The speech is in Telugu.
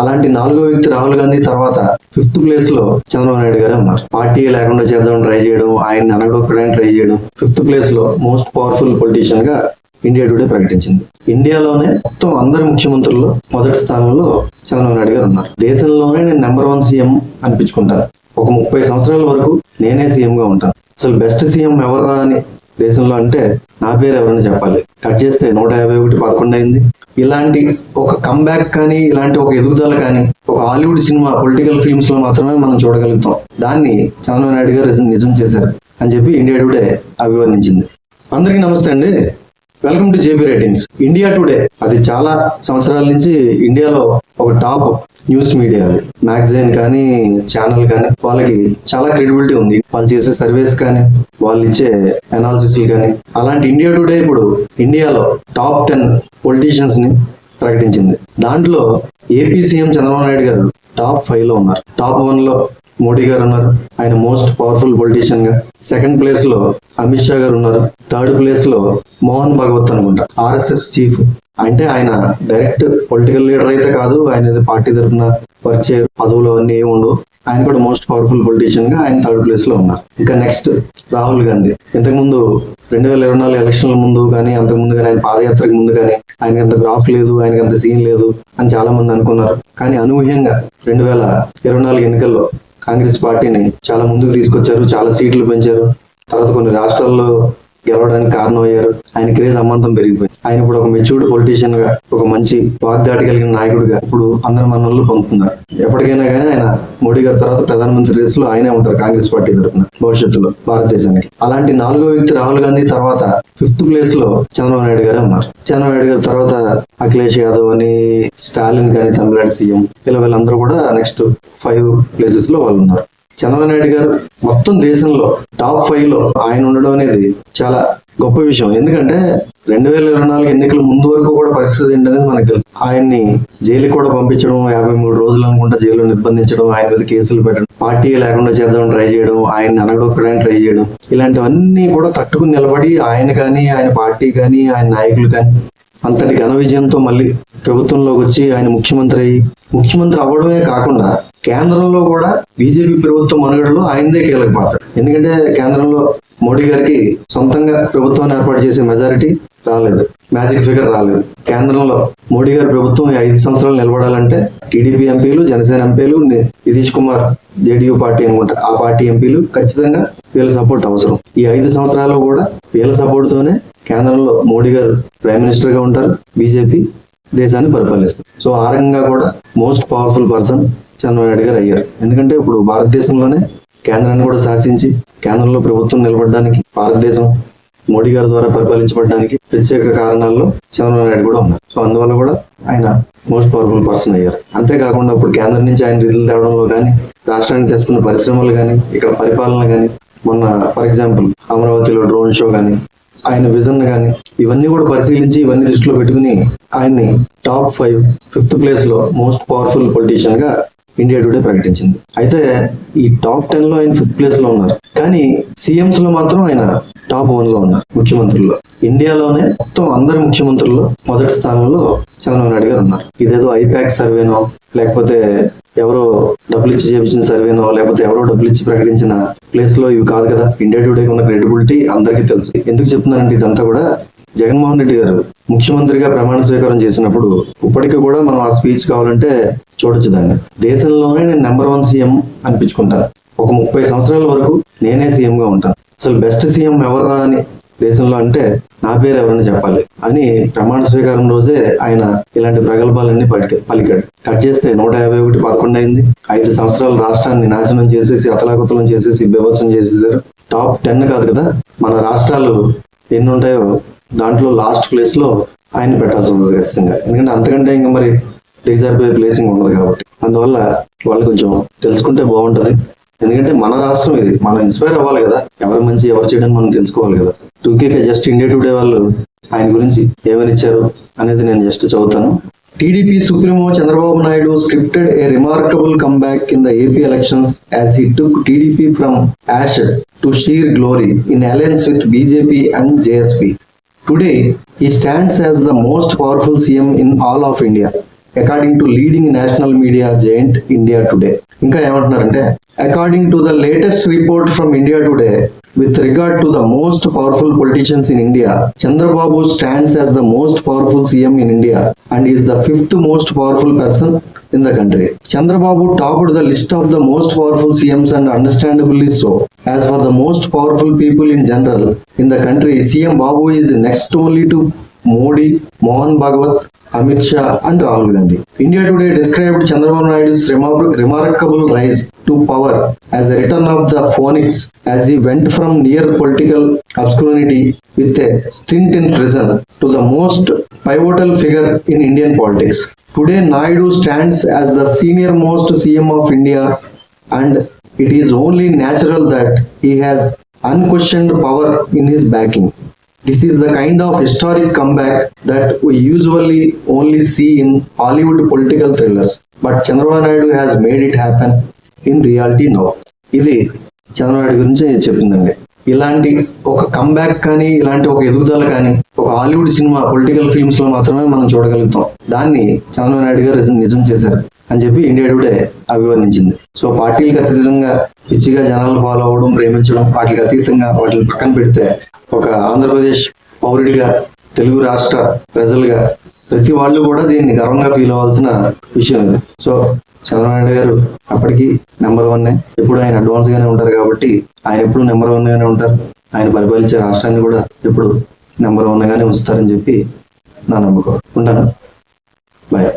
అలాంటి నాలుగో వ్యక్తి రాహుల్ గాంధీ తర్వాత ఫిఫ్త్ ప్లేస్లో చంద్రబాబు నాయుడు గారు ఉన్నారు. పార్టీ లేకుండా చేద్దాం ట్రై చేయడం ఆయన అనగొక్కడానికి ట్రై చేయడం ఫిఫ్త్ ప్లేస్లో మోస్ట్ పవర్ఫుల్ పొలిటీషియన్గా ఇండియా టుడే ప్రకటించింది. ఇండియాలోనే మొత్తం అందరి ముఖ్యమంత్రుల్లో మొదటి స్థానంలో చంద్రబాబు నాయుడు గారు ఉన్నారు. దేశంలోనే నేను నెంబర్ వన్ సీఎం అనిపించుకుంటాను. ఒక ముప్పై సంవత్సరాల వరకు నేనే సీఎం గా ఉంటాను. అసలు బెస్ట్ సీఎం ఎవర్రా అని దేశంలో అంటే నా పేరు ఎవరైనా చెప్పాలి. కట్ చేస్తే నూట యాభై ఒకటి పదకొండు అయింది. ఇలాంటి ఒక కంబ్యాక్ కానీ ఇలాంటి ఒక ఎదుగుదల కానీ ఒక హాలీవుడ్ సినిమా పొలిటికల్ ఫిల్మ్స్లో మాత్రమే మనం చూడగలుగుతాం. దాన్ని చంద్రబాబు నాయుడు గారు నిజం- నిజం చేశారు అని చెప్పి ఇండియా టుడే అభివర్ణించింది. అందరికీ నమస్తే అండి. Welcome to JB ratings India Today అది చాలా సంవత్సరాల నుంచి ఇండియాలో ఒక టాప్ న్యూస్ మీడియా మ్యాగజైన్ కానీ ఛానల్ కానీ వాళ్ళకి చాలా క్రెడిబిలిటీ ఉంది. వాళ్ళు చేసే సర్వేస్ కానీ వాళ్ళు ఇచ్చే అనాలిసిస్ కానీ. అలాంటి ఇండియా టుడే ఇప్పుడు ఇండియాలో టాప్ టెన్ పొలిటీషియన్స్ని ప్రకటించింది. దాంట్లో AP CM Chandrababu Naidu garu top ఫైవ్లో ఉన్నారు. టాప్ వన్లో మోడీ గారు ఉన్నారు. ఆయన మోస్ట్ పవర్ఫుల్ పొలిటీషియన్గా. సెకండ్ ప్లేస్లో అమిత్ షా గారు ఉన్నారు. థర్డ్ ప్లేస్లో మోహన్ భగవత్ అనుకుంటా ఆర్ఎస్ఎస్ చీఫ్ అంటే ఆయన డైరెక్ట్ పొలిటికల్ లీడర్ అయితే కాదు ఆయన పార్టీ తరఫున వర్క్ చేయరు పదవులు అవన్నీ ఏమి ఉండవు. ఆయన కూడా మోస్ట్ పవర్ఫుల్ పొలిటీషియన్గా ఆయన థర్డ్ ప్లేస్లో ఉన్నారు. ఇంకా నెక్స్ట్ రాహుల్ గాంధీ. ఇంతకు ముందు రెండు వేల ఇరవై నాలుగు ఎలక్షన్ల ముందు కానీ అంతకుముందు కానీ ఆయన పాదయాత్రకు ముందు కానీ ఆయనకి అంత గ్రాఫ్ లేదు ఆయనకి అంత సీన్ లేదు అని చాలా మంది అనుకున్నారు. కానీ అనూహ్యంగా రెండు వేల ఇరవై నాలుగు ఎన్నికల్లో కాంగ్రెస్ పార్టీని చాలా ముందుకు తీసుకొచ్చారు చాలా సీట్లు పెంచారు. తర్వాత కొన్ని రాష్ట్రాల్లో గెలవడానికి కారణం అయ్యారు ఆయన క్రేజ్ అమాంతం పెరిగిపోయింది. ఆయన ఇప్పుడు ఒక మెచ్యూర్డ్ పొలిటీషియన్గా ఒక మంచి వాగ్దాటి కలిగిన నాయకుడిగా ఇప్పుడు అందరి మన్నలు పొందుతున్నారు. ఎప్పటికైనా కానీ ఆయన మోడీ గారి తర్వాత ప్రధానమంత్రి రేస్లో ఆయనే ఉంటారు కాంగ్రెస్ పార్టీ తరఫున భవిష్యత్తులో భారతదేశానికి. అలాంటి నాలుగో వ్యక్తి రాహుల్ గాంధీ తర్వాత ఫిఫ్త్ ప్లేస్లో చంద్రబాబు నాయుడు గారే ఉన్నారు. చంద్రబాబు నాయుడు గారి తర్వాత అఖిలేష్ యాదవ్ అని స్టాలిన్ కానీ తమిళనాడు సీఎం ఇలా వీళ్ళందరూ కూడా నెక్స్ట్ ఫైవ్ ప్లేసెస్లో వాళ్ళు ఉన్నారు. చంద్రబాబు నాయుడు గారు మొత్తం దేశంలో టాప్ ఫైవ్లో ఆయన ఉండడం అనేది చాలా గొప్ప విషయం. ఎందుకంటే రెండు వేల ఇరవై నాలుగు ఎన్నికల ముందు వరకు కూడా పరిస్థితి ఏంటనేది మనకు తెలుసు. ఆయన్ని జైలుకి కూడా పంపించడం యాభై మూడు రోజులు అనుకుంటా జైలు నిర్బంధించడం ఆయన మీద కేసులు పెట్టడం పార్టీ లేకుండా చేద్దామని ట్రై చేయడం ఆయన్ని అనగడొక్కడానికి ట్రై చేయడం ఇలాంటివన్నీ కూడా తట్టుకుని నిలబడి ఆయన కానీ ఆయన పార్టీ కానీ ఆయన నాయకులు కానీ అంతటి ఘన విజయంతో మళ్ళీ ప్రభుత్వంలోకి వచ్చి ఆయన ముఖ్యమంత్రి అయ్యి ముఖ్యమంత్రి అవ్వడమే కాకుండా కేంద్రంలో కూడా బీజేపీ ప్రభుత్వం మనుగడలో ఆయనదే కీలక పాత్ర. ఎందుకంటే కేంద్రంలో మోడీ గారికి సొంతంగా ప్రభుత్వాన్ని ఏర్పాటు చేసే మెజారిటీ రాలేదు. మ్యాజిక్ ఫిగర్ రాలేదు. కేంద్రంలో మోడీ గారి ప్రభుత్వం ఐదు సంవత్సరాలు నిలబడాలంటే టీడీపీ ఎంపీలు జనసేన ఎంపీలు నితీష్ కుమార్ జేడీయూ పార్టీ అనుకుంటా. ఆ పార్టీ ఎంపీలు ఖచ్చితంగా వీళ్ళ సపోర్ట్ అవసరం. ఈ ఐదు సంవత్సరాలు కూడా వీళ్ళ సపోర్ట్ తోనే కేంద్రంలో మోడీ గారు ప్రైమ్ మినిస్టర్గా ఉంటారు. బీజేపీ దేశాన్ని పరిపాలిస్తారు. సో ఆ రకంగా కూడా most powerful person Chandrababu Naidu గారు అయ్యారు. ఎందుకంటే ఇప్పుడు భారతదేశంలోనే కేంద్రాన్ని కూడా శాసించి కేంద్రంలో ప్రభుత్వం నిలబడడానికి భారతదేశం మోడీ గారి ద్వారా పరిపాలించబడడానికి ప్రత్యేక కారణాల్లో చంద్రబాబు నాయుడు కూడా ఉన్నారు. సో అందువల్ల కూడా ఆయన మోస్ట్ పవర్ఫుల్ పర్సన్ అయ్యారు. అంతేకాకుండా ఇప్పుడు కేంద్రం నుంచి ఆయన నిధులు తేవడంలో కానీ రాష్ట్రానికి తెస్తున్న పరిశ్రమలు కానీ ఇక్కడ పరిపాలన కానీ మొన్న ఫర్ ఎగ్జాంపుల్ అమరావతిలో డ్రోన్ షో కానీ ఆయన విజన్ కానీ ఇవన్నీ కూడా పరిశీలించి ఇవన్నీ దృష్టిలో పెట్టుకుని ఆయన్ని టాప్ ఫైవ్ ఫిఫ్త్ ప్లేస్లో మోస్ట్ పవర్ఫుల్ పొలిటీషియన్గా ఇండియా టుడే ప్రకటించింది. అయితే ఈ టాప్ టెన్లో ఆయన ఫిఫ్త్ ప్లేస్లో ఉన్నారు. కానీ సీఎంస్లో మాత్రం ఆయన టాప్ వన్లో ఉన్నారు ముఖ్యమంత్రుల్లో. ఇండియాలోనే మొత్తం అందరి ముఖ్యమంత్రుల్లో మొదటి స్థానంలో చంద్రబాబు నాయుడు గారు ఉన్నారు. ఇదేదో ఐపాక్ సర్వేనో లేకపోతే ఎవరో డబ్బులు ఇచ్చి చేపించిన సర్వేనో లేకపోతే ఎవరో డబ్బులు ఇచ్చి ప్రకటించిన ప్లేస్లో ఇవి కాదు కదా. ఇండియా టుడే ఉన్న క్రెడిబిలిటీ అందరికీ తెలుసు. ఎందుకు చెప్తున్నానంటే ఇదంతా కూడా జగన్మోహన్ రెడ్డి గారు ముఖ్యమంత్రిగా ప్రమాణ స్వీకారం చేసినప్పుడు ఇప్పటికీ కూడా మనం ఆ స్పీచ్ కావాలంటే చూడొచ్చు దాన్ని. దేశంలోనే నేను నెంబర్ వన్ సీఎం అనిపించుకుంటాను ఒక ముప్పై సంవత్సరాల వరకు నేనే సీఎంగా ఉంటాను అసలు బెస్ట్ సీఎం ఎవర్రా అని దేశంలో అంటే నా పేరు ఎవరైనా చెప్పాలి. అని ప్రమాణ స్వీకారం రోజే ఆయన ఇలాంటి ప్రగల్భాలన్నీ పలికి పలికాడు. కట్ చేస్తే నూట యాభై ఒకటి పదకొండు అయింది. ఐదు సంవత్సరాలు రాష్ట్రాన్ని నాశనం చేసేసి అతలాకుతలం చేసేసి బీభత్సం చేసేసారు టాప్ టెన్ కాదు కదా? మన రాష్ట్రాలు ఎన్ని ఉంటాయో దాంట్లో లాస్ట్ ప్లేస్లో ఆయన పెట్టాల్సి ఉంటుంది ఖచ్చితంగా. ఎందుకంటే అంతకంటే ఇంకా మరి దిగజారిపోయే ప్లేసింగ్ ఉండదు కాబట్టి. అందువల్ల వాళ్ళు కొంచెం తెలుసుకుంటే బాగుంటది. ఎందుకంటే మన రాష్ట్రం ఇది. మనం ఇన్స్పైర్ అవ్వాలి కదా. ఎవరు మంచి ఎవరు చేయడం మనం తెలుసుకోవాలి కదా. టూకేకే జస్ట్ ఇండియా టుడే వాళ్ళు ఆయన గురించి ఏమని ఇచ్చారు అనేది నేను జస్ట్ చదువుతాను. TDP supremo Chandrababu Naidu scripted a remarkable comeback in the AP elections as he took TDP from ashes to sheer glory in alliance with BJP and JSP Today, he stands as the most powerful CM in all of India. According to leading national media giant India Today ఇంకా ఏమంటున్నారంటే according to the latest report from India Today with regard to the most powerful politicians in India Chandrababu stands as the most powerful CM in India and is the fifth most powerful person in the country. Chandrababu topped the list of the most powerful CMs and understandably so. As for the most powerful people in general in the country, CM Babu is next only to Modi, Mohan bhagwat Amit Shah and Rahul Gandhi. India Today described Chandrababu Naidu's remarkable rise to power as a return of the phoenix as he went from near political obscurity with a stint in prison to the most pivotal figure in Indian politics. Today, Naidu stands as the senior most CM of India, and it is only natural that he has unquestioned power in his backing. This is the kind of historic comeback that we usually only see in Hollywood political thrillers, but Chandrababu Naidu has made it happen in reality now. ఇది చంద్రబాబు నాయుడు గురించి చెప్పిందండి ఇలాంటి ఒక కంబ్యాక్ కానీ ఇలాంటి ఒక ఎదుగుదల కానీ ఒక హాలీవుడ్ సినిమా పొలిటికల్ ఫిల్మ్స్లో మాత్రమే మనం చూడగలుగుతాం దాన్ని చంద్రబాబు నాయుడు గారు నిజం- నిజం చేశారు అని చెప్పి ఇండియా టుడే అభివర్ణించింది సో పార్టీలకు అతీతంగా పిచ్చిగా జనాలను ఫాలో అవ్వడం ప్రేమించడం వాటికి అతీతంగా వాటిని పక్కన పెడితే ఒక ఆంధ్రప్రదేశ్ పౌరుడిగా తెలుగు రాష్ట్ర ప్రజలుగా ప్రతి వాళ్ళు కూడా దీన్ని గర్వంగా ఫీల్ అవ్వాల్సిన విషయం ఇది. సో చంద్రబాబు గారు అప్పటికి నెంబర్ వన్ ఎప్పుడు ఆయన అడ్వాన్స్ గానే ఉంటారు కాబట్టి ఆయన ఎప్పుడు నెంబర్ వన్ గానే ఉంటారు. ఆయన పరిపాలించే రాష్ట్రాన్ని కూడా ఎప్పుడు నెంబర్ వన్ గానే ఉంచుతారని చెప్పి నా నమ్మకం. ఉంటాను. బాయ్